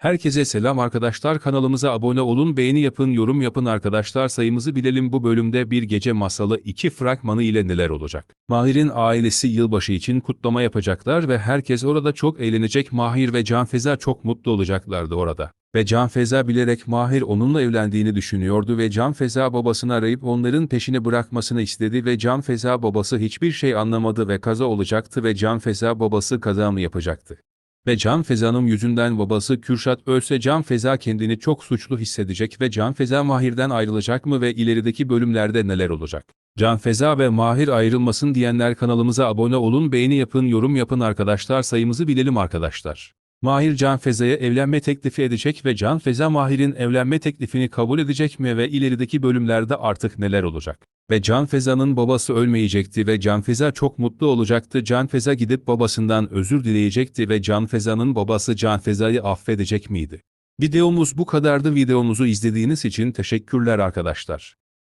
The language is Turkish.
Herkese selam arkadaşlar kanalımıza abone olun beğeni yapın yorum yapın arkadaşlar sayımızı bilelim bu bölümde bir gece masalı 2 fragmanı ile neler olacak. Mahir'in ailesi yılbaşı için kutlama yapacaklar ve herkes orada çok eğlenecek Mahir ve Canfeza çok mutlu olacaklardı orada. Ve Canfeza bilerek Mahir onunla evlendiğini düşünüyordu ve Canfeza babasını arayıp onların peşini bırakmasını istedi ve Canfeza babası hiçbir şey anlamadı ve kaza olacaktı ve Canfeza babası kaza mı yapacaktı. Ve Can Feza'nın yüzünden babası Kürşat ölse Can Feza kendini çok suçlu hissedecek ve Can Feza Mahir'den ayrılacak mı ve ilerideki bölümlerde neler olacak? Can Feza ve Mahir ayrılmasın diyenler kanalımıza abone olun beğeni yapın yorum yapın arkadaşlar sayımızı bilelim arkadaşlar. Mahir Can Feza'ya evlenme teklifi edecek ve Can Feza Mahir'in evlenme teklifini kabul edecek mi ve ilerideki bölümlerde artık neler olacak? Ve Can Feza'nın babası ölmeyecekti ve Can Feza çok mutlu olacaktı. Can Feza gidip babasından özür dileyecekti ve Can Feza'nın babası Can Feza'yı affedecek miydi? Videomuz bu kadardı. Videomuzu izlediğiniz için teşekkürler arkadaşlar.